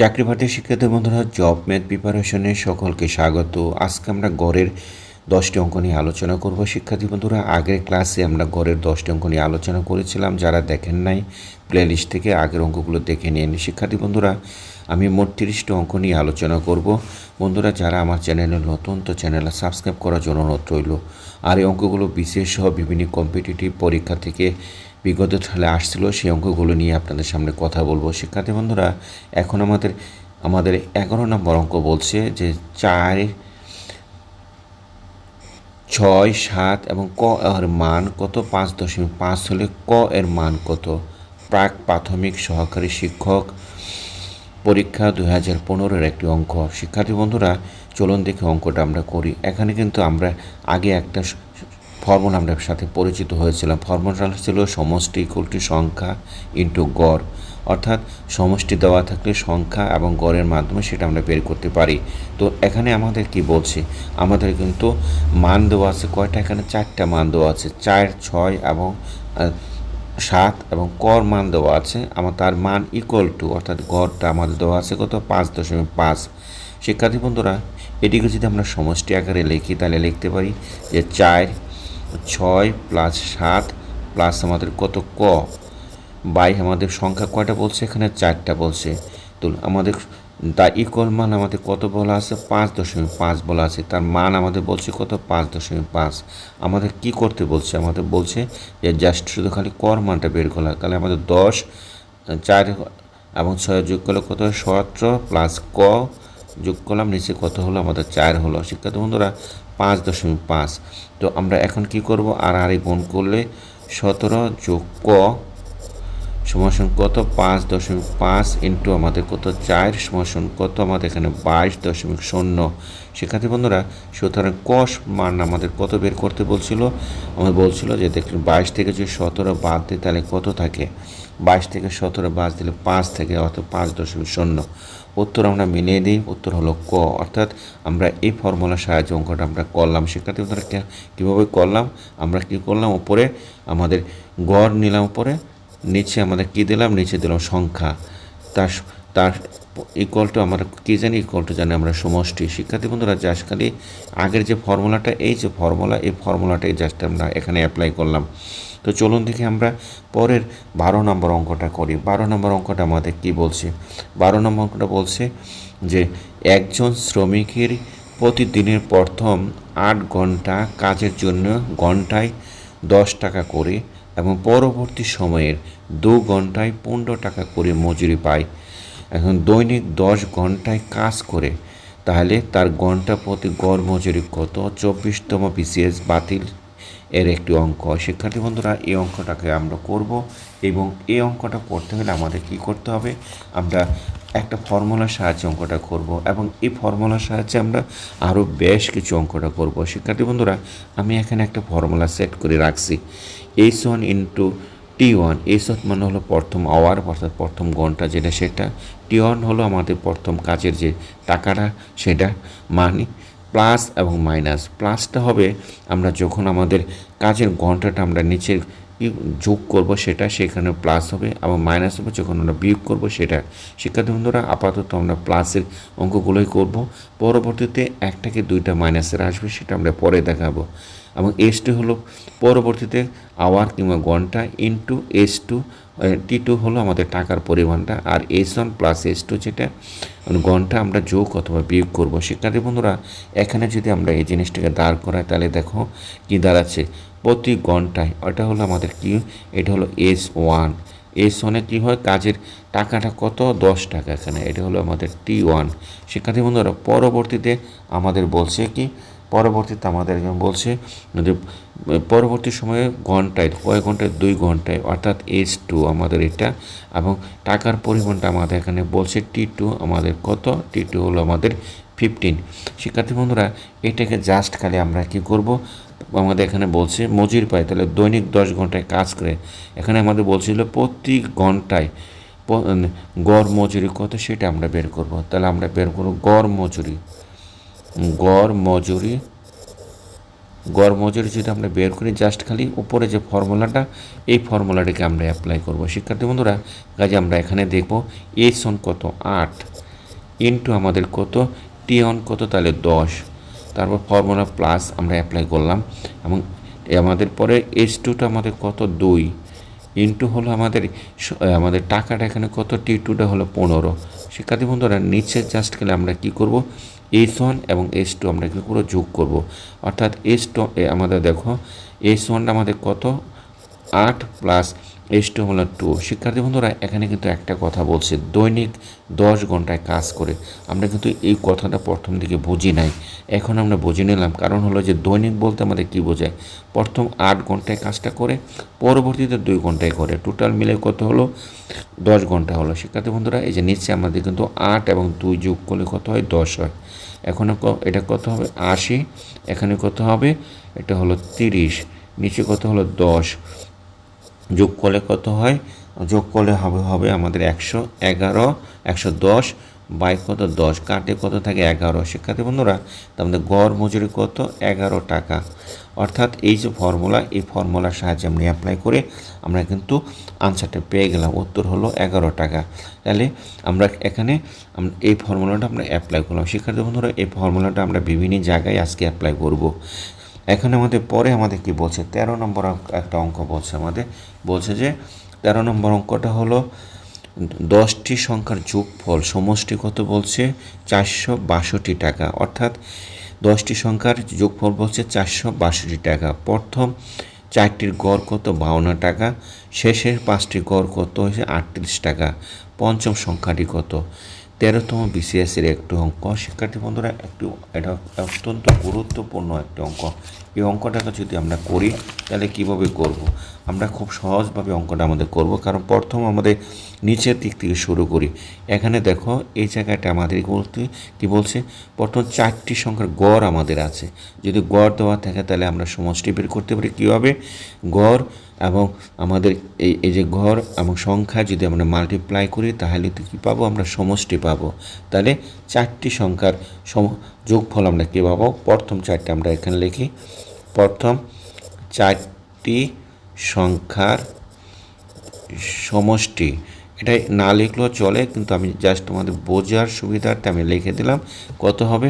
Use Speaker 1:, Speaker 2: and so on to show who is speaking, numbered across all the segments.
Speaker 1: চাকরি প্রার্থী শিক্ষার্থী বন্ধুরা জব ম্যাথ প্রিপারেশনে সকলকে স্বাগত। আজকে আমরা গড়ের দশটি অঙ্ক নিয়ে আলোচনা করব। শিক্ষার্থী বন্ধুরা, আগের ক্লাসে আমরা গড়ের দশটি অঙ্ক নিয়ে আলোচনা করেছিলাম। যারা দেখেন নাই প্লেলিস্ট থেকে আগের অঙ্কগুলো দেখে নিন। শিক্ষার্থী বন্ধুরা, আমি মোট তিরিশটি অঙ্ক নিয়ে আলোচনা করব। বন্ধুরা, যারা আমার চ্যানেলে নতুন, তো চ্যানেলে সাবস্ক্রাইব করার জন্য অনুরোধ রইল। আর এই অঙ্কগুলো বিশেষ সহ বিভিন্ন কম্পিটিটিভ পরীক্ষা থেকে বিগত সালে আসছিল, সেই অঙ্কগুলো নিয়ে আপনাদের সামনে কথা বলব। শিক্ষার্থী বন্ধুরা, এখন আমাদের আমাদের এগারো নম্বর অঙ্ক বলছে যে চার, ছয়, সাত এবং ক এর মান কত? পাঁচ দশমিক পাঁচ হলে ক এর মান কত? প্রাক প্রাথমিক সহকারী শিক্ষক পরীক্ষা দু হাজার পনেরোর একটি অঙ্ক। শিক্ষার্থী বন্ধুরা, চলুন দেখে অঙ্কটা আমরা করি। এখানে কিন্তু আমরা আগে একটা ফর্মুলা আমরা সাথে পরিচিত হয়েছিলাম। ফর্মুলাটা ছিল সমষ্টি ইকুয়ালটি সংখ্যা ইন্টু গড়। অর্থাৎ সমষ্টি দেওয়া থাকলে সংখ্যা এবং গড়ের মাধ্যমে সেটা আমরা বের করতে পারি। তো এখানে আমাদের কি বলছে? আমাদের কিন্তু মান দেওয়া আছে কয়টা? এখানে চারটা মান দেওয়া আছে। চার, ছয় এবং সাত এবং কর মান দেওয়া আছে। আমার তার মান ইকুয়াল টু অর্থাৎ গড়টা আমাদের দেওয়া আছে কত? পাঁচ দশমিক পাঁচ। শিক্ষার্থী বন্ধুরা, এটিকে যদি আমরা সমষ্টি আকারে লিখি, তাহলে লিখতে পারি যে চার ছয় প্লাস সাত প্লাস আমাদের কত ক? বাই আমাদের সংখ্যা কয়টা বলছে? এখানে চারটা বলছে। তো আমাদের তার ইকুয়াল মান আমাদের কত বলা আছে? পাঁচ দশমিক পাঁচ বলা আছে। তার মান আমাদের বলছে কত? পাঁচ দশমিক পাঁচ। আমাদের কি করতে বলছে? আমাদের বলছে যে জাস্ট শুধু খালি কর মানটা বের করা তাহলে আমাদের দশ, চার এবং ছয় যোগ করলে কত সতেরো প্লাস ক যোগ করলাম, নিচে কত হলো? আমাদের চার হলো। শিক্ষার্থী বন্ধুরা, পাঁচ দশমিক পাঁচ। তো আমরা এখন কি করব? আর আর গুণ করলে সতেরো যোগ ক সমাসন কত? পাঁচ দশমিক পাঁচ ইন্টু আমাদের কত? চার সমাসন কত? আমাদের এখানে বাইশ দশমিক শূন্য। শিক্ষার্থী বন্ধুরা, সুতরাং কষ মান আমাদের কত বের করতে বলছিল? আমাদের বলছিল যে দেখুন, বাইশ থেকে যদি সতেরো বাদ দিই, তাহলে কত থাকে? বাইশ থেকে সতেরো বাদ দিলে পাঁচ থেকে, অর্থাৎ পাঁচ দশমিক শূন্য। উত্তর আমরা মিলিয়ে দিই উত্তর হলো ক। অর্থাৎ আমরা এই ফর্মুলার সাহায্যে অঙ্কটা আমরা করলাম। শিক্ষার্থী কে- কীভাবে করলাম? আমরা কি করলাম? উপরে আমাদের গড় নিলাম উপরে, নিচে আমাদের কি দিলাম? নিচে দিলাম সংখ্যা। তার তার ইকুয়াল টু আমরা কী জানি? ইকুয়াল টু জানি আমরা সমষ্টি। শিক্ষার্থী বন্ধুরা, জাস্ট খালি আগের যে ফর্মুলাটা, এই যে ফর্মুলা, এই ফর্মুলাটাই জাস্ট আমরা এখানে অ্যাপ্লাই করলাম। তো চলুন দেখি আমরা পরের বারো নম্বর অঙ্কটা করি। বারো নম্বর অঙ্কটা আমাদের কি বলছে? বারো নম্বর অঙ্কটা বলছে যে একজন শ্রমিকের প্রতিদিনের প্রথম আট ঘণ্টা কাজের জন্য ঘন্টায় দশ টাকা করে এবং পরবর্তী সময়ের দু ঘন্টায় পনেরো টাকা করে মজুরি পায়। এখন দৈনিক দশ ঘন্টায় কাজ করে, তাহলে তার ঘণ্টা প্রতি গড় মজুরি কত? চব্বিশতম বিসিএস বাতিল এর একটি অঙ্ক। শিক্ষার্থী বন্ধুরা, এই অঙ্কটাকে আমরা করব এবং এই অঙ্কটা করতে হলে আমাদের কি করতে হবে? আমরা একটা ফর্মুলার সাহায্যে অঙ্কটা করব এবং এই ফর্মুলার সাহায্যে আমরা আরও বেশ কিছু অঙ্কটা করব। শিক্ষার্থী বন্ধুরা, আমি এখানে একটা ফর্মুলা সেট করে রাখছি। H one into T one one মানে হলো প্রথম আওয়ার অর্থাৎ প্রথম ঘণ্টা যেটা সেটা। টি ওয়ান হলো আমাদের প্রথম কাজের যে টাকাটা, সেটা মানে প্লাস এবং মাইনাস। প্লাসটা হবে আমরা যখন আমাদের কাজের ঘন্টাটা আমরা নিচের যোগ করব সেটা সেখানে প্লাস হবে এবং মাইনাস হবে যখন আমরা বিয়োগ করব সেটা। শিক্ষার্থী বন্ধুরা, আপাতত আমরা প্লাসের অঙ্কগুলোই করব। পরবর্তীতে একটাকে দুইটা মাইনাসের আসবে সেটা আমরা পরে দেখাবো। এবং এসটি হলো পরবর্তীতে আওয়ার কিংবা ঘণ্টা into S two T two হলো আমাদের টাকার পরিমাণটা, আর S one plus S two যেটা মানে ঘণ্টা আমরা যোগ অথবা বিয়োগ করব, শিক্ষার্থী বন্ধুরা, এখানে যদি আমরা এই জিনিসটাকে দাঁড় করাই, তাহলে দেখো কি দাঁড়াচ্ছে। প্রতি ঘন্টায়, ওটা হলো আমাদের কি, এটা হলো এস ওয়ান এস ওয়ানে কী হয়, কাজের টাকাটা কত? দশ টাকা এখানে, এটা হলো আমাদের টি ওয়ান শিক্ষার্থী বন্ধুরা, পরবর্তীতে আমাদের বলছে কি পরবর্তীতে আমাদের এখানে বলছে যে, পরবর্তী সময়ে ঘন্টায় কয়েক ঘন্টায়? দুই ঘন্টায়, অর্থাৎ এস টু আমাদের এটা, এবং টাকার পরিমাণটা আমাদের এখানে বলছে টি টু আমাদের কত? টি টু হলো আমাদের ফিফটিন শিক্ষার্থী বন্ধুরা, এটাকে জাস্ট খালি আমরা কি করব? আমাদের এখানে বলছে মজুরি পাই তাহলে দৈনিক দশ ঘন্টায় কাজ করে। এখানে আমাদের বলছিল প্রতি ঘন্টায় গড় মজুরি কত সেটা আমরা বের করব। তাহলে আমরা বের করব গড় মজুরি। গড় মজুরি গড় মজুরি যদি আমরা বের করি জাস্ট খালি উপরে যে ফর্মুলাটা, এই ফর্মুলাটাকে আমরা অ্যাপ্লাই করব। শিক্ষার্থী বন্ধুরা, কাজে আমরা এখানে দেখব এই সন কত? আট। ইন্টু আমাদের কত? টি অন কত? তাহলে দশ। তারপর ফর্মুলা প্লাস আমরা অ্যাপ্লাই করলাম। এবং আমাদের পরে এইচ টুটা আমাদের কত? দুই। ইন্টু হলো আমাদের আমাদের টাকাটা এখানে কত? টি টুটা হলো পনেরো। শিক্ষার্থী বন্ধুরা, নিচে জাস্ট গেলে আমরা কি করব? ওয়ান এবং এস টু আমরা কি পুরো যোগ করব। অর্থাৎ এস টু আমাদের দেখো এস আমাদের কত? আট প্লাস এইচ টু হলো টু শিক্ষার্থী বন্ধুরা, এখানে কিন্তু একটা কথা বলছে। দৈনিক দশ ঘন্টায় কাজ করে। আমরা কিন্তু এই কথাটা প্রথম দিকে বুঝি নাই। এখন আমরা বুঝে নিলাম। কারণ হলো যে দৈনিক বলতে আমাদের কি বোঝায়? প্রথম আট ঘন্টায় কাজটা করে, পরবর্তীতে দুই ঘন্টায় করে। টোটাল মিলে কত হলো? দশ ঘণ্টা হলো। শিক্ষার্থী বন্ধুরা, এই যে নিচে আমাদের কিন্তু আট এবং দুই যোগ করলে কত হয়? দশ হয়। এখন ক- এটা কত হবে? আশি। এখানে কত হবে? এটা হলো তিরিশ। নিচে কত হলো? দশ। যোগ করলে কত হয়? যোগ করলে হবে হবে আমাদের একশো এগারো, একশো দশ বাই কত দশ? কাটে কত থাকে এগারো। শিক্ষার্থী বন্ধুরা আমাদের গড় মজুরি কত? এগারো টাকা। অর্থাৎ এই যে ফর্মুলা এই ফর্মুলার সাহায্যে আমরা অ্যাপ্লাই করে আমরা কিন্তু আনসারটা পেয়ে গেলাম। উত্তর হলো এগারো টাকা। তাহলে আমরা এখানে এই ফর্মুলাটা আমরা অ্যাপ্লাই করলাম। শিক্ষার্থী বন্ধুরা, এই ফর্মুলাটা আমরা বিভিন্ন জায়গায় আজকে অ্যাপ্লাই করব। এখন আমাদের পরে আমাদের কি বলছে? তেরো নম্বর অঙ্ক- একটা অঙ্ক বলছে আমাদের। বলছে যে, তেরো নম্বর অঙ্কটা হলো দশটি সংখ্যার যোগফল সমষ্টি কত বলছে? চারশো বাষট্টি টাকা। অর্থাৎ দশটি সংখ্যার যোগফল বলছে চারশো বাষট্টি টাকা। প্রথম চারটির গড় কত? বাউন্ন টাকা। শেষের পাঁচটি গড় কত? হয়েছে আটত্রিশ টাকা। পঞ্চম সংখ্যাটি কত? তেরোতম বিসিএসের একটি অঙ্ক। শিক্ষার্থী বন্ধুরা একটি এটা অত্যন্ত গুরুত্বপূর্ণ একটি অঙ্ক। এই অঙ্কটাকে যদি আমরা করি, তাহলে কীভাবে করব। আমরা খুব সহজভাবে অঙ্কটা আমাদের করব, কারণ প্রথম আমাদের নিচের দিক থেকে শুরু করি। এখানে দেখো, এই জায়গাটা আমাদের বলতে, কি বলছে? প্রথম চারটি সংখ্যার গড় আমাদের আছে। যদি গড় দেওয়া থাকে, তাহলে আমরা সমষ্টি বের করতে পারি কীভাবে? গড় এবং আমাদের এই এই যে ঘর এবং সংখ্যা যদি আমরা মাল্টিপ্লাই করি, তাহলে তো কী পাবো? আমরা সমষ্টি পাবো। তাহলে চারটি সংখ্যার সম যোগফল আমরা কী পাবো? প্রথম চারটি আমরা এখানে লিখি। প্রথম চারটি সংখ্যার সমষ্টি। এটা না লিখলেও চলে, কিন্তু আমি জাস্ট তোমাদের বোঝার সুবিধার্থে আমি লিখে দিলাম। কত হবে?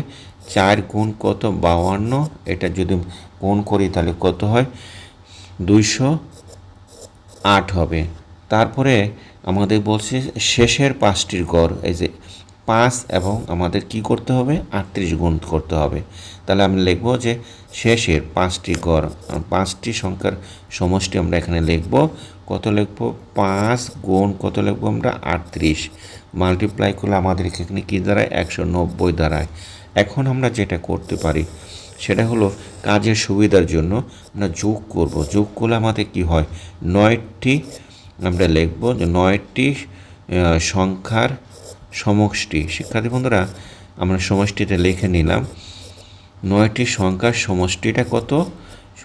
Speaker 1: চার গুণ কত? বাউান্ন এটা যদি গুণ করি তাহলে কত হয়? দুইশো আট হবে। তারপরে আমাদের বলছে শেষের পাঁচটির গড়, এই যে পাঁচ এবং আমাদের কি করতে হবে? আটত্রিশ গুণ করতে হবে। তাহলে আমি লিখব যে শেষের পাঁচটি গড় পাঁচটি সংখ্যার সমষ্টি আমরা এখানে লিখব। কত লিখব? পাঁচ গুণ কত লিখব আমরা? আটত্রিশ। মাল্টিপ্লাই করলে আমাদের এখানে কী দাঁড়ায়? একশো নব্বই দাঁড়ায়। এখন আমরা যেটা করতে পারি, সেটা হলো কাজের সুবিধার জন্য আমরা যোগ করব। যোগ করলে আমাদের কি হয়? নয়টি আমরা লিখব যে নয়টি সংখ্যার সমষ্টি। শিক্ষার্থী বন্ধুরা, আমরা সমষ্টিটা লিখে নিলাম, নয়টি সংখ্যার সমষ্টিটা কত?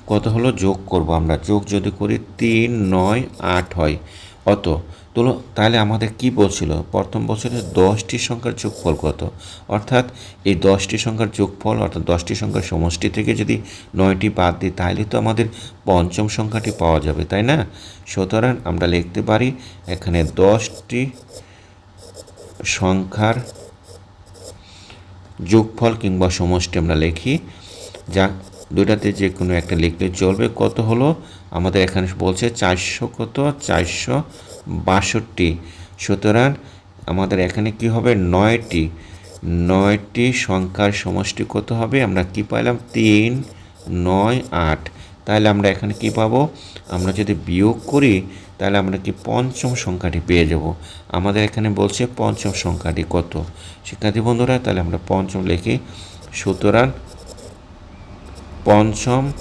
Speaker 1: কত হলো? যোগ করব আমরা। যোগ যদি করি, তিন, নয়, আট হয়। অত। তুলো তাহলে আমাদের কি বলছিল? প্রথম বছরে দশটি সংখ্যার যোগফল কত? অর্থাৎ এই দশটি সংখ্যার যোগফল, অর্থাৎ দশটি সংখ্যার সমষ্টি থেকে যদি নয়টি বাদ দিই, তাহলে তো আমাদের পঞ্চম সংখ্যাটি পাওয়া যাবে, তাই না? সুতরাং আমরা লিখতে পারি, এখানে দশটি সংখ্যার যোগফল কিংবা সমষ্টি আমরা লিখি। যা দুটাতে যে কোনো একটা লিখলে চলবে। কত হলো? আমাদের এখানে বলছে চারশো কত? চারশো বাষট্টি। সুতরাং আমাদের এখানে কি হবে? নয়টি। নয়টি সংখ্যার সমষ্টি কত হবে? আমরা কি পাইলাম? তিন, নয়, আট। তাহলে আমরা এখানে কি পাবো? আমরা যদি বিয়োগ করি তাহলে আমরা কি পঞ্চম সংখ্যাটি পেয়ে যাব? আমাদের এখানে বলছে পঞ্চম সংখ্যাটি কত? শিক্ষার্থী বন্ধুরা, তাহলে আমরা পঞ্চম লিখি। সুতরাং পঞ্চম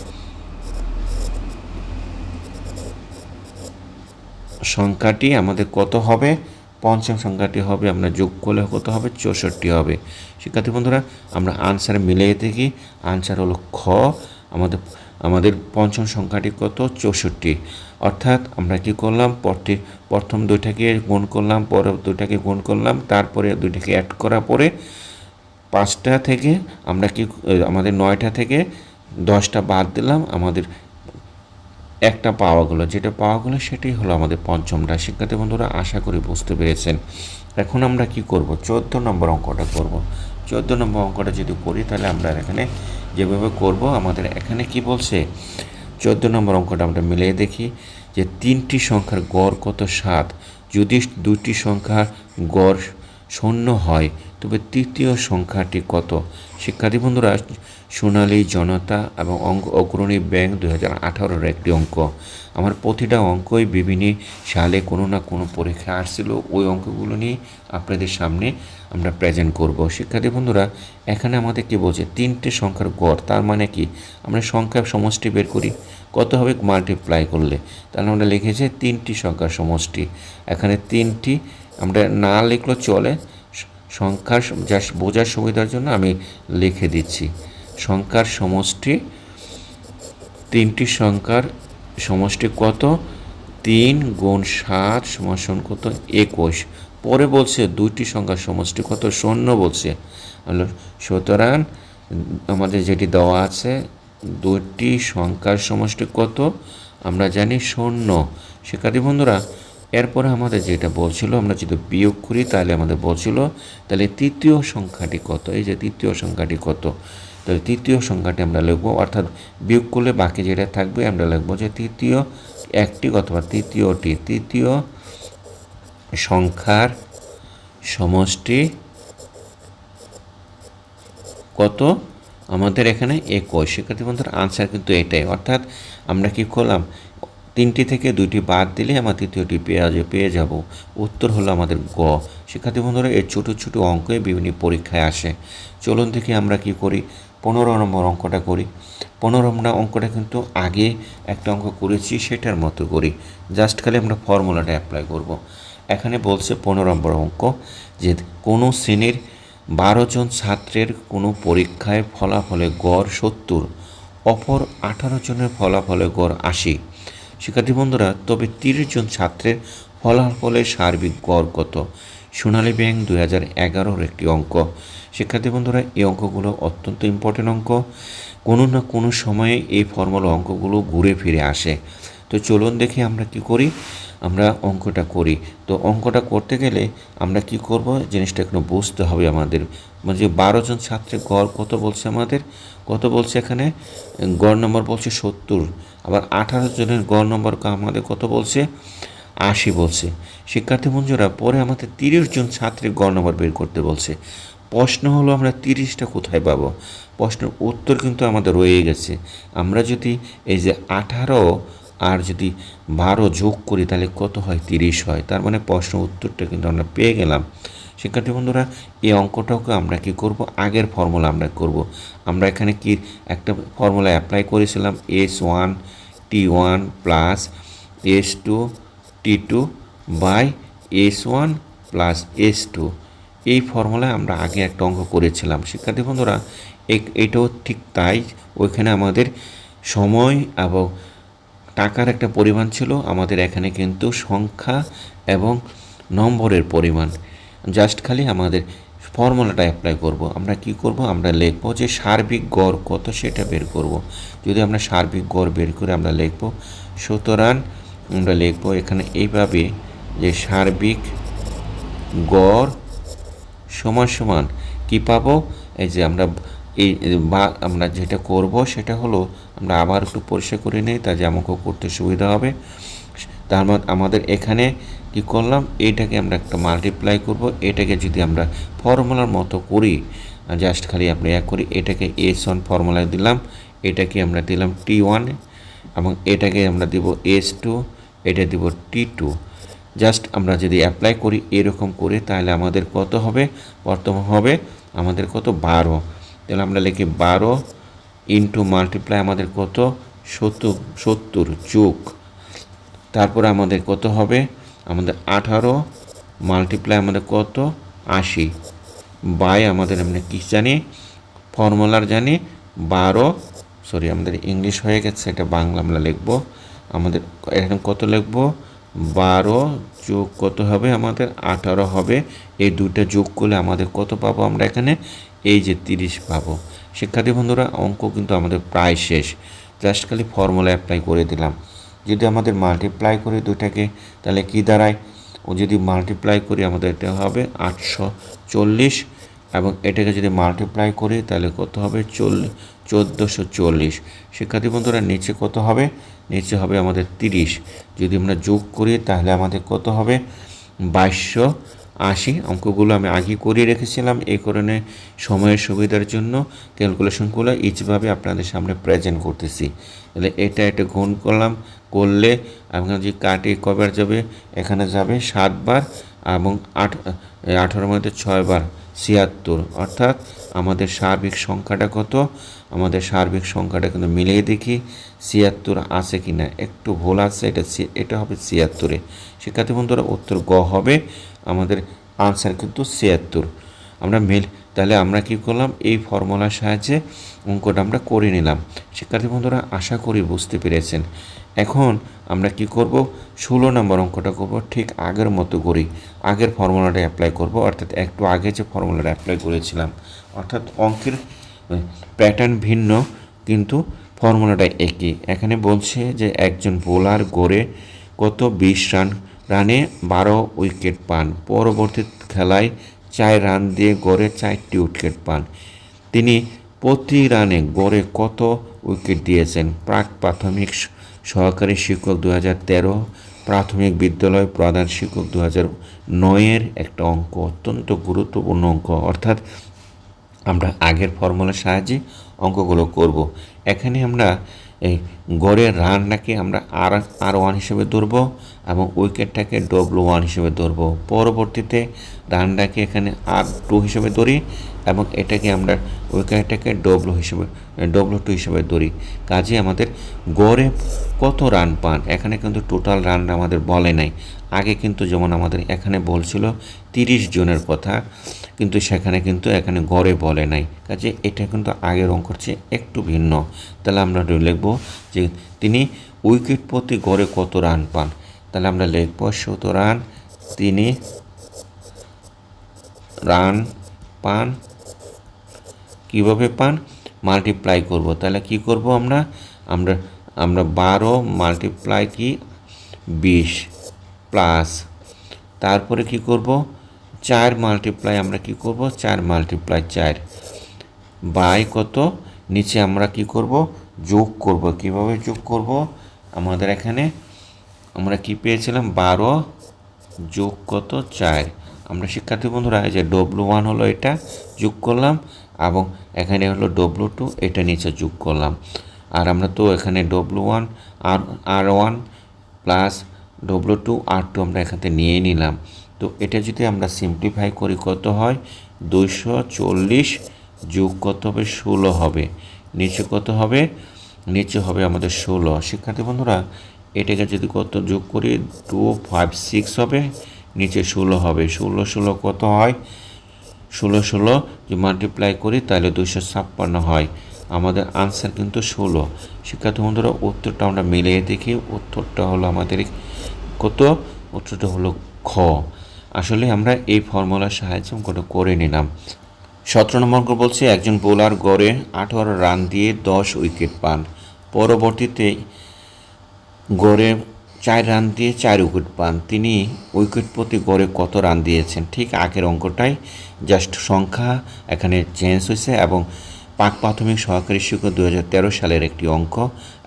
Speaker 1: সংখ্যাটি আমাদের কত হবে? পঞ্চম সংখ্যাটি হবে, আমরা যোগ করলে কত হবে? চৌষট্টি হবে। শিক্ষার্থী বন্ধুরা, আমরা আনসার মিলিয়ে দেখি। আনসার হলো খ। আমাদের আমাদের পঞ্চম সংখ্যাটি কত? চৌষট্টি। অর্থাৎ আমরা কি করলাম? পরটি প্রথম দুইটাকে গুণ করলাম, পরে দুইটাকে গুণ করলাম, তারপরে দুইটাকে অ্যাড করার পরে পাঁচটা থেকে আমরা কি আমাদের নয়টা থেকে দশটা বাদ দিলাম, আমাদের একটা পাওয়া গেলো। যেটা পাওয়া গেলো সেটাই হলো আমাদের পঞ্চমটা শিক্ষার্থী বন্ধুরা, আশা করি বুঝতে পেরেছেন। এখন আমরা কি করব? চোদ্দ নম্বর অঙ্কটা করব। চোদ্দ নম্বর অঙ্কটা যদি করি, তাহলে আমরা এখানে যেভাবে করব, আমাদের এখানে কি বলছে? চোদ্দ নম্বর অঙ্কটা আমরা মিলিয়ে দেখি যে তিনটি সংখ্যার গড় কত সাত? যদি দুটি সংখ্যার গড় শূন্য হয় তবে তৃতীয় সংখ্যাটি কত? শিক্ষার্থী বন্ধুরা, সোনালী জনতা এবং অঙ্ক অগ্রণী ব্যাংক দু হাজার আঠারোর একটি অঙ্ক। আমার প্রতিটা অঙ্কই বিভিন্ন সালে কোনো না কোনো পরীক্ষা আসছিল, ওই অঙ্কগুলো নিয়ে আপনাদের সামনে আমরা প্রেজেন্ট করব। শিক্ষার্থী বন্ধুরা, এখানে আমাদের কি বলছে? তিনটে সংখ্যার গড়, তার মানে কি? আমরা সংখ্যার সমষ্টি বের করি। কত হবে? মাল্টিপ্লাই করলে। তাহলে আমরা লিখেছি তিনটি সংখ্যার সমষ্টি। এখানে তিনটি, আমরা না লিখলেও চলে। সংখ্যার যা বোঝার সুবিধার জন্য আমি লিখে দিচ্ছি। সংখ্যার সমষ্টি, তিনটি সংখ্যার সমষ্টি কত? তিন গুণ সাত সমান কত? একুশ। পরে বলছে দুইটি সংখ্যার সমষ্টি কত? শূন্য বলছে। সুতরাং আমাদের যেটি দেওয়া আছে, দুইটি সংখ্যার সমষ্টি কত? আমরা জানি শূন্য। শিক্ষার্থী বন্ধুরা এরপরে আমাদের যেটা বলছিল, আমরা যদি বিয়োগ করি, তাহলে আমাদের বলছিল, তাহলে তৃতীয় সংখ্যাটি কত? এই যে তৃতীয় সংখ্যাটি কত? তাহলে তৃতীয় সংখ্যাটি আমরা লিখব, অর্থাৎ বিয়োগ করলে বাকি যেটা থাকবে, আমরা লিখব যে তৃতীয় একটি অথবা তৃতীয়টি, তৃতীয় সংখ্যার সমষ্টি কত? আমাদের এখানে একুশ। শিক্ষার্থী বন্ধুর আনসার কিন্তু এটাই। অর্থাৎ আমরা কি করলাম? তিনটি থেকে দুইটি বাদ দিলে আমার তৃতীয়টি পেয়ে পেয়ে যাব। উত্তর হলো আমাদের গ। শিক্ষার্থী বন্ধুরা, এর ছোটো ছোটো অঙ্কে বিভিন্ন পরীক্ষায় আসে। চলুন দেখি আমরা কি করি। পনেরো নম্বর অঙ্কটা করি। পনেরো নম্বর অঙ্কটা কিন্তু আগে একটা অঙ্ক করেছি, সেটার মতো করি। জাস্ট খালি আমরা ফর্মুলাটা অ্যাপ্লাই করব। এখানে বলছে পনেরো নম্বর অঙ্ক যে কোনো শ্রেণির বারো জন ছাত্রের কোনো পরীক্ষায় ফলাফলে গড় সত্তর, অপর আঠারো জনের ফলাফলে গড় আশি। শিক্ষার্থী বন্ধুরা, তবে তিরিশ জন ছাত্রের ফলাফলের সার্বিক গড় কত? সোনালী ব্যাংক দুই হাজার এগারোর একটি অঙ্ক। শিক্ষার্থী বন্ধুরা, এই অঙ্কগুলো অত্যন্ত ইম্পর্টেন্ট অঙ্ক। কোনো না কোনো সময়ে এই ফর্মুলা অঙ্কগুলো ঘুরে ফিরে আসে। তো চলুন দেখি আমরা কি করি, আমরা অঙ্কটা করি। তো অঙ্কটা করতে গেলে আমরা কি করব, জিনিসটা একটু বুঝতে হবে আমাদের। মানে বারো জন ছাত্রের গড় কত বলছে আমাদের? কত বলছে এখানে? গড় নম্বর বলছে সত্তর। আবার আঠারো জনের গড় নম্বর আমাদের কত বলছে? আশি বলছে। শিক্ষার্থী বন্ধুরা, পরে আমাদের তিরিশ জন ছাত্রের গড় নম্বর বের করতে বলছে। প্রশ্ন হলো, আমরা তিরিশটা কোথায় পাবো? প্রশ্নের উত্তর কিন্তু আমাদের রয়ে গেছে। আমরা যদি এই যে আঠারো আর যদি বারো যোগ করি, তাহলে কত হয়? তিরিশ হয়। তার মানে প্রশ্ন উত্তরটা কিন্তু আমরা পেয়ে গেলাম। শিক্ষার্থী বন্ধুরা, এই অঙ্কটাকে আমরা কি করব? আগের ফর্মুলা আমরা করব। আমরা এখানে কি একটা ফর্মুলা অ্যাপ্লাই করেছিলাম S one T one plus S two T two by S one plus S two এই ফর্মুলায় আমরা আগে একটা অঙ্ক করেছিলাম। শিক্ষার্থী বন্ধুরা এটাও ঠিক তাই, ওইখানে আমাদের সময় এবং টাকার একটা পরিমাণ ছিল, আমাদের এখানে কিন্তু সংখ্যা এবং নম্বরের পরিমাণ। জাস্ট খালি আমাদের ফর্মুলাটা অ্যাপ্লাই করব। আমরা কি করব? আমরা লিখব যে সার্বিক গড় কত সেটা বের করব। যদি আমরা সার্বিক গড় বের করে আমরা লিখব, সুতরাং আমরা লিখব এখানে এইভাবে যে সার্বিক গড় সমান সমান কী পাবো? এই যে আমরা এই বা আমরা যেটা করব সেটা হলো আমরা আবার একটু পরিষ্কার করে নিই তা যে আমাকেও করতে সুবিধা হবে। তার আমাদের এখানে কি করলাম? এটাকে আমরা একটা মাল্টিপ্লাই করব। এটাকে যদি আমরা ফর্মুলার মতো করি জাস্ট খালি আমরা এক করি, এটাকে এস ওয়ান ফর্মুলায় দিলাম, এটাকে আমরা দিলাম টি ওয়ান এবং এটাকে আমরা দিব এস টু এটা দিব টি টু জাস্ট আমরা যদি অ্যাপ্লাই করি এরকম করে, তাহলে আমাদের কত হবে? বর্তমান হবে আমাদের কত? বারো। তাহলে আমরা লিখি বারো ইন্টু মাল্টিপ্লাই আমাদের কত? সত্তর সত্তর যোগ। তারপরে আমাদের কত হবে? আমাদের আঠারো মাল্টিপ্লাই আমাদের কত? আশি। বাই আমাদের আমরা কী জানি? ফর্মুলার জানি? বারো। সরি আমাদের ইংলিশ হয়ে গেছে, এটা বাংলা আমরা লিখব। আমাদের এখানে কত লিখব? বারো যোগ কত হবে আমাদের? আঠারো হবে। এই দুইটা যোগ করলে আমাদের কত পাবো আমরা এখানে? এই যে তিরিশ পাবো। শিক্ষার্থী বন্ধুরা, অঙ্ক কিন্তু আমাদের প্রায় শেষ। জাস্ট খালি ফর্মুলা অ্যাপ্লাই করে দিলাম। যদি আমাদের মাল্টিপ্লাই করি দুইটাকে, তাহলে কি দাঁড়ায়? ও যদি মাল্টিপ্লাই করি, আমাদের এটা হবে আটশো চল্লিশ এবং এটাকে যদি মাল্টিপ্লাই করি, তাহলে কত হবে? চল্লিশ চোদ্দোশো চল্লিশ। শিক্ষার্থী বন্ধুরা, নিচে কত হবে? নিচে হবে আমাদের তিরিশ। যদি আমরা যোগ করি, তাহলে আমাদের কত হবে? বাইশশো আশি। অঙ্কগুলো আমি আগে করিয়ে রেখেছিলাম, এই কারণে সময়ের সুবিধার জন্য ক্যালকুলেশনগুলো ইচভাবে আপনাদের সামনে প্রেজেন্ট করতেছি। তাহলে এটা এটা গুণ করলাম করলে আপনার যে কাটে কবার যাবে, এখানে যাবে সাতবার এবং আট আঠারোর মধ্যে ছয়বার, ছিয়াত্তর। অর্থাৎ আমাদের সার্বিক সংখ্যাটা কত? আমাদের সার্বিক সংখ্যাটা কিন্তু মিলিয়ে দেখি ছিয়াত্তর আছে কি না। একটু ভুল আছে, এটা এটা হবে ছিয়াত্তরে। শিক্ষার্থী বন্ধুরা, উত্তর গ হবে। আমাদের আনসার কিন্তু ছিয়াত্তর। আমরা মিল তাহলে আমরা কি করলাম? এই ফর্মুলার সাহায্যে অঙ্কটা আমরা করে নিলাম। শিক্ষার্থী বন্ধুরা, আশা করি বুঝতে পেরেছেন। এখন আমরা কি করব? ষোলো নম্বর অঙ্কটা করব ঠিক আগের মতো করি আগের ফর্মুলাটা অ্যাপ্লাই করব, অর্থাৎ একটু আগে যে ফর্মুলাটা অ্যাপ্লাই করেছিলাম। অর্থাৎ অঙ্কের প্যাটার্ন ভিন্ন, কিন্তু ফর্মুলাটা একই। এখানে বলছে যে একজন বোলার গড়ে কত বিশ রান, রানে বারো উইকেট পান। পরবর্তী খেলায় চার রান দিয়ে গড়ে চারটি উইকেট পান। তিনি প্রতি রানে গড়ে কত উইকেট দিয়েছেন? প্রাক প্রাথমিক সহকারী শিক্ষক দু তেরো, প্রাথমিক বিদ্যালয় প্রধান শিক্ষক দু হাজার নয়ের একটা অঙ্ক, অত্যন্ত গুরুত্বপূর্ণ অঙ্ক। অর্থাৎ আমরা আগের ফর্মুলার সাহায্যে অঙ্কগুলো করব। এখানে আমরা এই গড়ের রানটাকে আমরা আর আর ওয়ান হিসেবে ধরবো এবং উইকেটটাকে ডব্লু ওয়ান হিসেবে ধরবো। পরবর্তীতে রানটাকে এখানে আর টু হিসেবে ধরি এবং এটাকে আমরা উইকেটটাকে ডব্লু হিসেবে ডব্লু টু হিসেবে ধরি। কাজে আমাদের গড়ে কত রান পান, এখানে কিন্তু টোটাল রানটা আমাদের বলে নাই। আগে কিন্তু যেমন আমাদের এখানে বলছিল তিরিশ জনের কথা কিন্তু সেখানে কিন্তু এখানে গড়ে বলে নাই। কাজে এটা কিন্তু আগের অঙ্কর চেয়ে একটু ভিন্ন। তাহলে আমরা লিখব যে তিনি উইকেট প্রতি গড়ে কত রান পান। তাহলে আমরা লিখব শত সুতরাং তিনি রান পান, কীভাবে পান? মাল্টিপ্লাই করব। তাহলে কি করব আমরা? আমরা আমরা বারো মাল্টিপ্লাই কি? বিশ প্লাস। তারপরে কি করব? চার মাল্টিপ্লাই আমরা কি করব? চার মাল্টিপ্লাই চার বাই কত? নিচে আমরা কি করব? যোগ করব। কীভাবে যোগ করব? আমাদের এখানে আমরা কি পেয়েছিলাম? বারো যোগ কত? চার। আমরা শিক্ষার্থী বন্ধুরা যে ডব্লু ওয়ান হলো এটা, যোগ করলাম এবং এখানে হলো ডব্লু টু এটা নিচে যোগ করলাম। আর আমরা তো এখানে ডব্লু ওয়ান আর R one plus W two R two আমরা এখানে নিয়ে নিলাম। তো এটা যদি আমরা সিম্পলিফাই করি, কত হয়? দুইশো চল্লিশ যোগ কত হবে? ষোলো হবে। নিচে কত হবে? নিচে হবে আমাদের ষোলো। শিক্ষার্থী বন্ধুরা, এটাকে যদি কত যোগ করি? টু ফাইভ সিক্স হবে। নিচে ষোলো হবে। ষোলো ষোলো কত হয়? ষোলো ষোলো। যে মাল্টিপ্লাই করি, তাহলে দুশো ছাপ্পান্ন হয়। আমাদের আনসার কিন্তু ষোলো। শিক্ষার্থী বন্ধুরা, উত্তরটা আমরা মিলিয়ে দেখি। উত্তরটা হলো আমাদের কত? উত্তরটা হলো খ। আসলে আমরা এই ফর্মুলার সাহায্যে অঙ্কটা করে নিলাম। সতেরো নম্বর অঙ্ক বলছে, একজন বোলার গড়ে আঠারো রান দিয়ে দশ উইকেট পান। পরবর্তীতে গড়ে চার রান দিয়ে চার উইকেট পান। তিনি উইকেট প্রতি গড়ে কত রান দিয়েছেন? ঠিক আগের অঙ্কটাই জাস্ট সংখ্যা এখানে চেঞ্জ হয়েছে এবং পাক প্রাথমিক সহকারী শিক্ষক দু হাজার তেরো সালের একটি অঙ্ক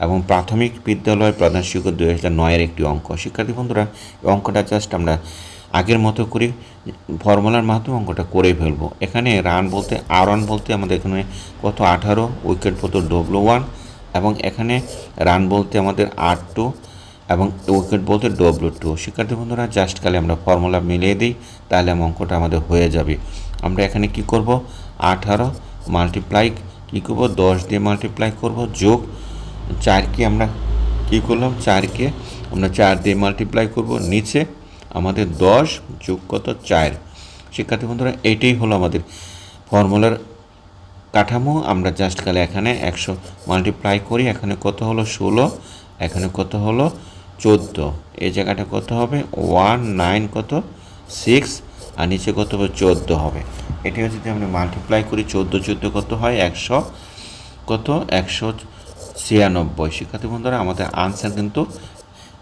Speaker 1: এবং প্রাথমিক বিদ্যালয় প্রধান শিক্ষক দু হাজার নয়ের একটি অঙ্ক। শিক্ষার্থী বন্ধুরা অঙ্কটা জাস্ট আমরা আগের মতো করে ফর্মুলার মাধ্যমে অঙ্কটা করে ফেলব। এখানে রান বলতে আর রান বলতে আমাদের এখানে কত? আঠারো উইকেট কত? ডব্লু ওয়ান এবং এখানে রান বলতে আমাদের আর টু এবং উইকেট বলতে ডব্লু টু শিক্ষার্থী বন্ধুরা জাস্ট কালে আমরা ফর্মুলা মিলিয়ে দিই, তাহলে অঙ্কটা আমাদের হয়ে যাবে। আমরা এখানে কি করব? আঠারো মাল্টিপ্লাই কী করব? দশ দিয়ে মাল্টিপ্লাই করব, যোগ চারকে আমরা কী করলাম? চারকে আমরা চার দিয়ে মাল্টিপ্লাই করব, নিচে আমাদের দশ যোগ কত চার? শিক্ষার্থী বন্ধুরা এইটাই হলো আমাদের ফর্মুলার কাঠামো। আমরা জাস্ট খালি এখানে একশো মাল্টিপ্লাই করি, এখানে কত হলো ষোলো, এখানে কত হলো চোদ্দ। এই জায়গাটা কত হবে? ওয়ান নাইন কত? সিক্স আর নিচে কত হবে? চোদ্দ হবে। এটিও যদি আমরা মাল্টিপ্লাই করি, চোদ্দ চোদ্দ কত হয়? একশো কত? একশো ছিয়ানব্বই। শিক্ষার্থী বন্ধুরা, আমাদের আনসার কিন্তু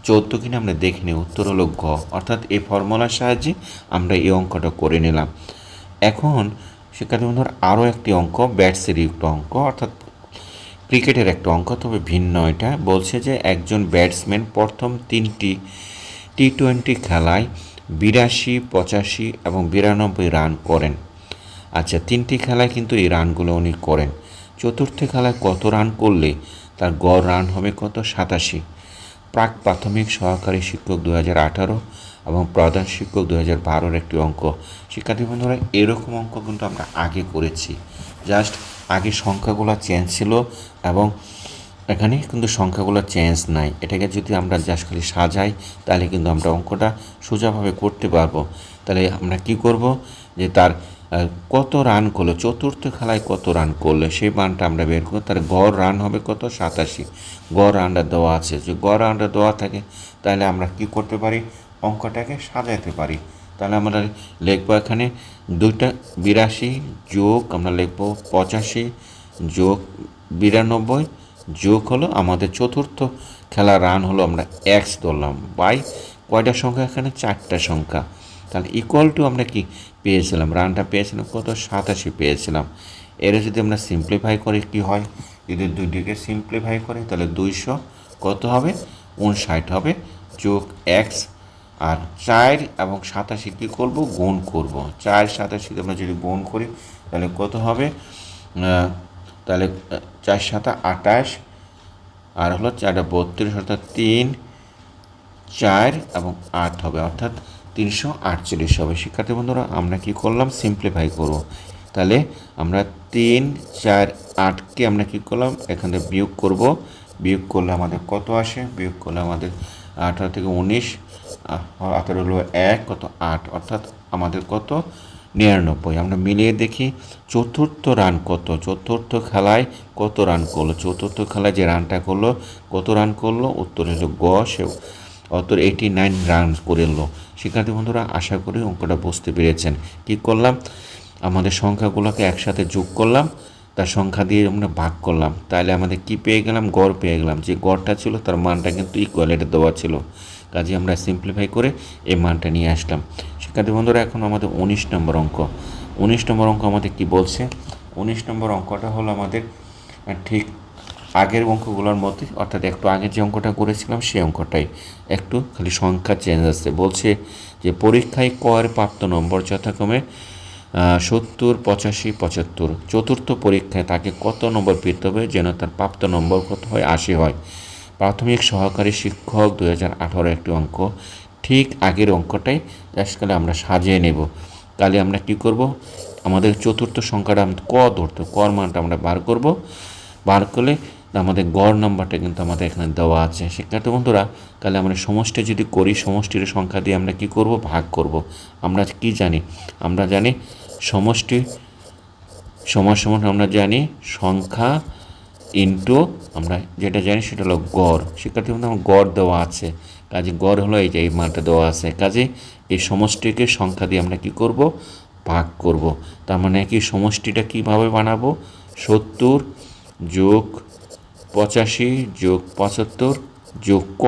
Speaker 1: চৌদ্দ কিনা আমরা দেখিনি উত্তর হলো ঘ অর্থাৎ এই ফর্মুলার সাহায্যে আমরা এই অঙ্কটা করে নিলাম। এখন শিক্ষার্থী বন্ধুরা, আরও একটি অঙ্ক, ব্যাটসের একটা অঙ্ক, অর্থাৎ ক্রিকেটের একটা অঙ্ক, তবে ভিন্ন এটা। বলছে যে একজন ব্যাটসম্যান প্রথম তিনটি টি টোয়েন্টি খেলায় বিরাশি, পঁচাশি এবং বিরানব্বই রান করেন। আচ্ছা তিনটি খেলায় কিন্তু এই রানগুলো উনি করেন। চতুর্থ খেলায় কত রান করলে? তার গড় রান হবে কত? সাতাশি। প্রাক প্রাথমিক সহকারী শিক্ষক দু হাজার আঠারো এবং প্রধান শিক্ষক দু হাজার বারোর একটি অঙ্ক। শিক্ষার্থী বন্ধুরা, এরকম অঙ্ক কিন্তু আমরা আগে করেছি। জাস্ট আগে সংখ্যাগুলো চেঞ্জ ছিল এবং এখানে কিন্তু সংখ্যাগুলো চেঞ্জ নাই। এটাকে যদি আমরা জাস্ট খালি সাজাই, তাহলে কিন্তু আমরা অঙ্কটা সোজাভাবে করতে পারব। তাহলে আমরা কি করব? যে তার কত রান করল? চতুর্থ খেলায় কত রান করল? সেই মানটা আমরা বের করব। তার গড় রান হবে কত? সাতাশি। গড় রানটা দেওয়া আছে। যে গড় রানটা দেওয়া থাকে, তাহলে আমরা কি করতে পারি? অঙ্কটাকে সাজাতে পারি। তাহলে আমরা লিখব এখানে দুইটা বিরাশি যোগ, আমরা লিখব পঁচাশি যোগ বিরানব্বই যোগ হলো আমাদের চতুর্থ খেলা রান হলো আমরা এক্স ধরলাম। বাই কয়টা সংখ্যা? এখানে চারটা সংখ্যা। তাহলে ইকুয়াল টু আমরা কি পেয়েছিলাম? রানটা পেয়েছিলাম কত? সাতাশি পেয়েছিলাম। এর যদি আমরা সিম্পলিফাই করি, কি হয়? যদি দুইটিকে সিম্পলিফাই করি, তাহলে দুইশো কত হবে? উনষাট হবে। যোগ এক্স আর চার এবং সাতাশি কী করব? গুণ করব। চার সাতাশিতে আমরা যদি গুণ করি, তাহলে কত হবে? তাহলে চার সাতা আটাশ আর হলো চারটা বত্রিশ, অর্থাৎ তিন, চার এবং আট হবে। অর্থাৎ তিনশো আটচল্লিশ হবে। শিক্ষার্থী বন্ধুরা, আমরা কি করলাম? সিম্পলিফাই করব। তাহলে আমরা তিন, চার আটকে আমরা কি করলাম? এখান থেকে বিয়োগ করব। বিয়োগ করলে আমাদের কত আসে? বিয়োগ করলে আমাদের আঠারো থেকে উনিশ আঠারো হলো এক, কত আট? অর্থাৎ আমাদের কত? নিরানব্বই। আমরা মিলিয়ে দেখি, চতুর্থ রান কত? চতুর্থ খেলায় কত রান করল? চতুর্থ খেলায় যে রানটা করল, কত রান করল? উত্তর হলো গ সে অতর এইটি নাইন রান করল শিক্ষার্থী বন্ধুরা, আশা করি অঙ্কটা বুঝতে পেরেছেন। কি করলাম? আমাদের সংখ্যাগুলোকে একসাথে যোগ করলাম। তার সংখ্যা দিয়ে আমরা ভাগ করলাম। তাহলে আমাদের কি পেয়ে গেলাম? গড় পেয়ে গেলাম। যে গড়টা ছিল, তার মানটা কিন্তু ইকুয়ালিটি দেওয়া ছিল। কাজে আমরা সিম্পলিফাই করে এই মানটা নিয়ে আসলাম। শিক্ষার্থী বন্ধুরা, এখন আমাদের উনিশ নম্বর অঙ্ক। উনিশ নম্বর অঙ্ক আমাদের কি বলছে? উনিশ নম্বর অঙ্কটা হলো আমাদের ঠিক আগের অঙ্কগুলোর মধ্যে, অর্থাৎ একটু আগে যে অঙ্কটা করেছিলাম, সেই অঙ্কটাই। একটু খালি সংখ্যা চেঞ্জ আসছে বলছে যে পরীক্ষায় কর প্রাপ্ত নম্বর যথাক্রমে সত্তর, পঁচাশি, পঁচাত্তর। চতুর্থ পরীক্ষায় তাকে কত নম্বর পেতে হবে? যেন তার প্রাপ্ত নম্বর কত হয়? আশি হয়। প্রাথমিক সহকারী শিক্ষক দু হাজার আঠারো একটি অঙ্ক। ঠিক আগের অঙ্কটাই আজকালে আমরা সাজিয়ে নেব। তাহলে আমরা কি করব? আমাদের চতুর্থ সংখ্যাটা ক ধরতে কর মানটা আমরা বার করব। বার করলে আমাদের গড় নাম্বারটা কিন্তু আমাদের এখানে দেওয়া আছে। শিক্ষার্থী বন্ধুরা, তাহলে আমরা সমষ্টি যদি করি, সমষ্টির সংখ্যা দিয়ে আমরা কি করব? ভাগ করব। আমরা কি জানি? আমরা জানি সমষ্টি সমাজ সমান আমরা জানি সংখ্যা ইন্টু, আমরা যেটা জানি সেটা হলো গড়। শিক্ষার্থী বন্ধু আমার গড় দেওয়া আছে। কাজে গড় হলো এই যে এই মানটা দেওয়া আছে। কাজে এই সমষ্টিকে সংখ্যা দিয়ে আমরা কি করব? ভাগ করব। তার মানে কি সমষ্টিটা কীভাবে বানাবো? সত্তর যোগ পঁচাশি যোগ পঁচাত্তর যোগ ক।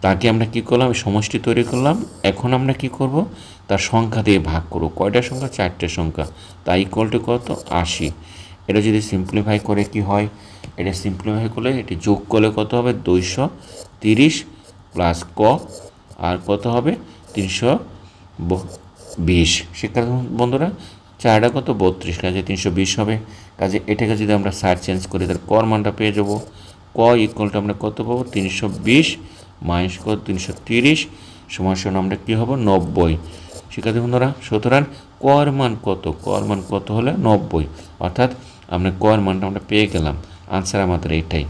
Speaker 1: তাকে আমরা কি করলাম? সমষ্টি তৈরি করলাম। এখন আমরা কি করব? তার সংখ্যা দিয়ে ভাগ করব। কয়টা সংখ্যা? চারটে সংখ্যা। তাই ইকুয়াল টু কত? আশি। এটা যদি সিম্পলিফাই করে কি হয়? এটা সিম্পলিফাই করলে এটি যোগ করলে কত হবে? দুইশো তিরিশ প্লাস ক। আর কত হবে? তিনশো বিশ। শিক্ষার্থী বন্ধুরা চারটা কত? বত্রিশ, কাজে তিনশো বিশ হবে। কাজে এটাকে যদি আমরা সার চেঞ্জ করি, তাহলে কর মানটা পেয়ে যাব। ক ইকুয়ালটা আমরা কত পাবো? তিনশো বিশ মাইনাস কত? তিনশো তিরিশ সমান সমান আমরা কী হব? নব্বই। শিক্ষার্থী বন্ধুরা, সুতরাং কর মান কত? কর মান কত হলে নব্বই। অর্থাৎ আমরা কর মানটা আমরা পেয়ে গেলাম। আনসার আমাদের এটাই।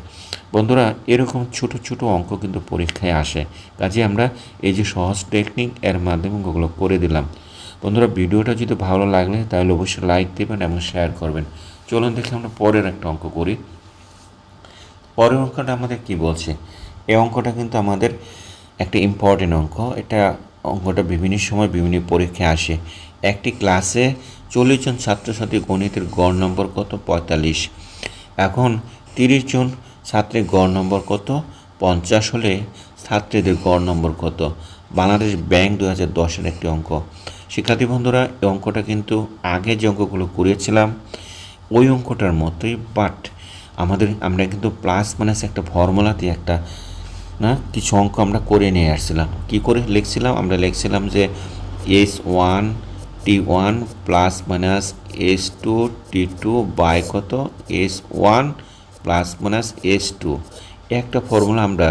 Speaker 1: বন্ধুরা, এরকম ছোট ছোট অঙ্ক কিন্তু পরীক্ষায় আসে। কাজে আমরা এই যে সহজ টেকনিক এর মাধ্যমে অঙ্কগুলো করে দিলাম। বন্ধুরা, ভিডিওটা যদি ভালো লাগলে তাহলে অবশ্যই লাইক দেবেন এবং শেয়ার করবেন। চলুন দেখি আমরা পরের একটা অঙ্ক করি। পরের অঙ্কটা আমাদের কি বলছে? এই অঙ্কটা কিন্তু আমাদের একটা ইম্পর্টেন্ট অঙ্ক। এটা অঙ্কটা বিভিন্ন সময় বিভিন্ন পরীক্ষায় আসে। একটি ক্লাসে চল্লিশ জন ছাত্রছাত্রী গণিতের গড় নম্বর কত? পঁয়তাল্লিশ। এখন তিরিশ জন ছাত্রের গড় নম্বর কত? পঞ্চাশ হলে ছাত্রীদের গড় নম্বর কত? বাংলাদেশ ব্যাংক দু হাজার দশের একটি অঙ্ক। শিক্ষার্থী বন্ধুরা, এই অঙ্কটা কিন্তু আগে যে অঙ্কগুলো করেছিলাম, ওই অঙ্কটার মতোই বাট আমাদের, আমরা কিন্তু প্লাস মাইনাস একটা ফর্মুলাতে একটা, না, কিছু অঙ্ক আমরা করে নিয়ে আসছিলাম। কী করে লিখছিলাম? আমরা লিখছিলাম যে S one T one plus minus S two T two by কত? S one plus minus S two একটা ফর্মুলা আমরা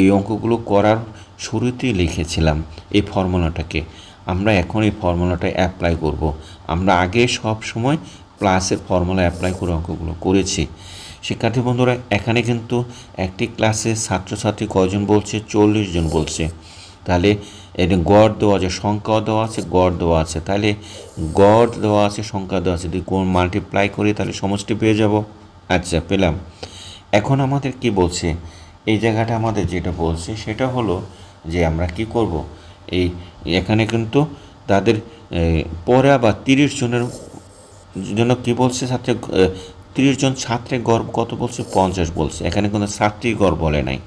Speaker 1: এই অঙ্কগুলো করার শুরুতেই লিখেছিলাম এই ফর্মুলাটাকে। আমরা এখন এই ফর্মুলাটা অ্যাপ্লাই করব। আমরা আগে সব সময় প্লাসের ফর্মুলা অ্যাপ্লাই করে অঙ্কগুলো করেছি। শিক্ষার্থী বন্ধুরা, এখানে কিন্তু একটি ক্লাসে ছাত্রছাত্রী কজন বলছে? চল্লিশ জন বলছে। তাহলে এটা গড় দেওয়া আছে, সংখ্যাও দেওয়া আছে, গড় দেওয়া আছে। তাহলে গড় দেওয়া আছে, সংখ্যা দেওয়া আছে। যদি কোন মাল্টিপ্লাই করি, তাহলে সমষ্টি পেয়ে যাব। আচ্ছা পেলাম। এখন আমাদের কি বলছে? এই জায়গাটা আমাদের যেটা বলছে, সেটা হলো যে আমরা কি করব? এই এখানে কিন্তু তাদের পরে আবার তিরিশ জনের জন্য কি বলছে? ছাত্রে তিরিশ জন ছাত্রের গড় কত বলছে? পঞ্চাশ বলছে। এখানে কোনো ছাত্রীর গড় বলে নাই।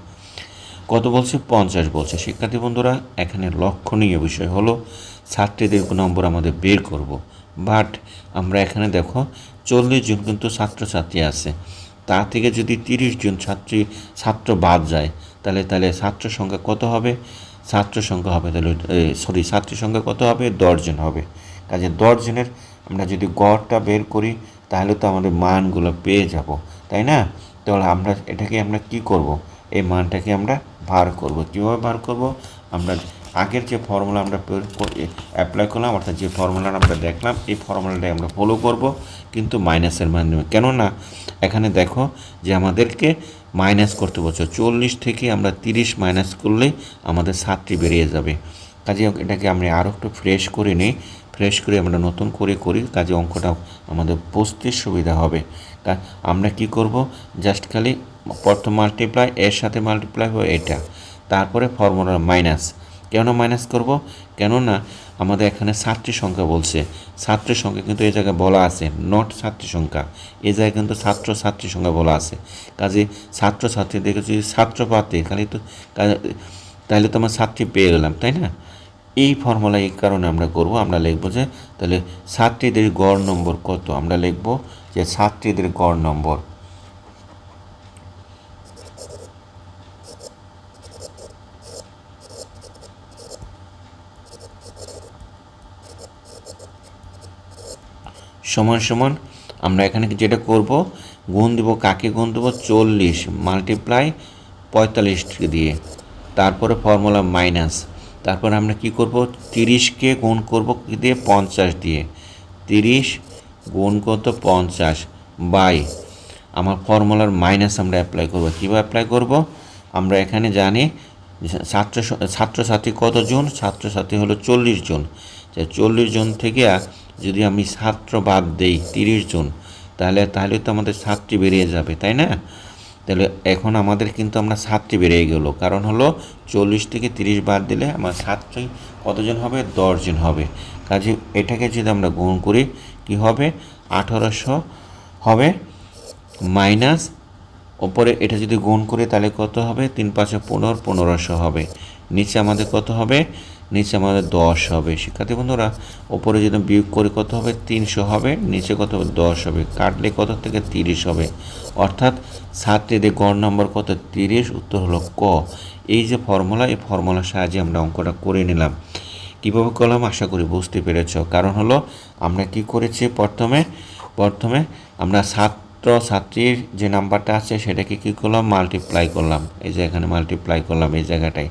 Speaker 1: কত বলছে? পঞ্চাশ বলছে। শিক্ষার্থী বন্ধুরা, এখানে লক্ষণীয় বিষয় হলো ছাত্রীদের নম্বর আমাদের বের করব। বাট আমরা এখানে দেখো, চল্লিশ জন কিন্তু ছাত্রছাত্রী আছে। তা থেকে যদি তিরিশ জন ছাত্রী, ছাত্র বাদ যায় তাহলে তাহলে ছাত্র সংখ্যা কত হবে? ছাত্র সংখ্যা হবে, তাহলে সরি ছাত্রী সংখ্যা কত হবে? দশজন হবে। কাজে দশজনের আমরা যদি গড়টা বের করি, তাহলে তো আমাদের মানগুলো পেয়ে যাব, তাই না? তাহলে আমরা এটাকে আমরা কি করব? এই মানটাকে আমরা বার করব। কীভাবে বার করব? আমরা আগের যে ফর্মুলা আমরা অ্যাপ্লাই করলাম, অর্থাৎ যে ফর্মুলাটা আমরা দেখলাম, এই ফর্মুলাটাই আমরা ফলো করব, কিন্তু মাইনাসের মাধ্যমে কেননা, এখানে দেখো যে আমাদেরকে মাইনাস করতে বলছো। চল্লিশ থেকে আমরা তিরিশ মাইনাস করলেই আমাদের সাতটি বেরিয়ে যাবে। কাজে এটাকে আমরা আরও একটু ফ্রেশ করে নিই। ফ্রেশ করে আমরা নতুন করে করি, কাজে অঙ্কটা আমাদের বুঝতে সুবিধা হবে। তা আমরা কি করব? জাস্ট খালি প্রথম মাল্টিপ্লাই এর সাথে মাল্টিপ্লাই হবে এটা। তারপরে ফর্মুলা মাইনাস কেন মাইনাস করব? কেননা আমাদের এখানে ছাত্রী সংখ্যা বলছে। ছাত্রের সংখ্যা কিন্তু এই জায়গায় বলা আছে নট ছাত্রী সংখ্যা। এই জায়গায় কিন্তু ছাত্র ছাত্রী সংখ্যা বলা আছে। কাজে ছাত্র ছাত্রীদেরকে যদি ছাত্র পাতে, তাহলে তো তাহলে তো আমার ছাত্রী পেয়ে গেলাম, তাই না? এই ফর্মুলা এই কারণে আমরা করব, আমরা লিখব যে তাহলে ছাত্রীদের গড় নম্বর কত? আমরা লিখব যে ছাত্রীদের গড় নম্বর। সমান সমান আমরা এখানে যেটা করব, গুণ দেবো কাকে গুণ দেবো? চল্লিশ মাল্টিপ্লাই পঁয়তাল্লিশ দিয়ে। তারপরে ফর্মুলা মাইনাস তারপর আমরা কি করব? তিরিশকে গুণ করব কি দিয়ে? পঞ্চাশ দিয়ে। তিরিশ গুণ কত পঞ্চাশ বাই। আমার ফর্মুলার মাইনাস আমরা অ্যাপ্লাই করব। কীভাবে অ্যাপ্লাই করব? আমরা এখানে জানি ছাত্র ছাত্রছাত্রী কতজন ছাত্রছাত্রী হলো চল্লিশ জন। চল্লিশ জন থেকে যদি আমি ছাত্র বাদ দেই তিরিশ জন, তাহলে তাহলে তো আমাদের ছাত্রী বেরিয়ে যাবে, তাই না? তাহলে এখন আমাদের কিন্তু আমরা ছাত্রী বেরিয়ে গেল। কারণ হলো চল্লিশ থেকে তিরিশ বাদ দিলে আমার ছাত্রী কতজন হবে? দশজন হবে। কাজে এটাকে যদি আমরা গুণ করি, কি হবে? আঠারোশো হবে মাইনাস, ওপরে এটা যদি গুণ করি, তাহলে কত হবে? তিন পাঁচে পনেরো, পনেরোশো হবে। নিচে আমাদের কত হবে? নিচে আমাদের দশ হবে। শিক্ষার্থী বন্ধুরা, ওপরে যদি বিয়োগ করি কত হবে? তিনশো হবে। নিচে কত হবে? দশ হবে। কাটলে কত থেকে? তিরিশ হবে। অর্থাৎ ছাত্রীদের গড় নম্বর কত? তিরিশ। উত্তর হলো ক। এই যে ফর্মুলা এই ফর্মুলার সাহায্যে আমরা অঙ্কটা করে নিলাম। কীভাবে করলাম? আশা করি বুঝতে পেরেছ। কারণ হলো, আমরা কি করেছি প্রথমে? প্রথমে আমরা ছাত্র, ছাত্রীর যে নাম্বারটা আছে, সেটাকে কী করলাম? মাল্টিপ্লাই করলাম। এই যে এখানে মাল্টিপ্লাই করলাম এই জায়গাটায়।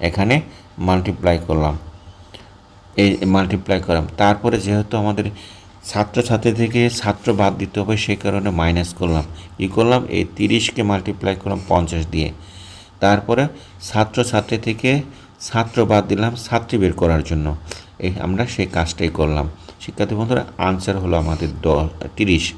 Speaker 1: এখানে মাল্টিপ্লাই করলাম। এই মাল্টিপ্লাই করলাম। তারপরে যেহেতু আমাদের ছাত্রছাত্রী থেকে ছাত্র বাদ দিতে হবে সেই কারণে মাইনাস করলাম। ই করলাম? এই তিরিশকে মাল্টিপ্লাই করলাম পঞ্চাশ দিয়ে। তারপরে ছাত্রছাত্রী থেকে ছাত্র বাদ দিলাম ছাত্রী বের করার জন্য। এই আমরা সেই কাজটাই করলাম। শিক্ষার্থী বন্ধুরা আনসার হলো আমাদের দ, তিরিশ।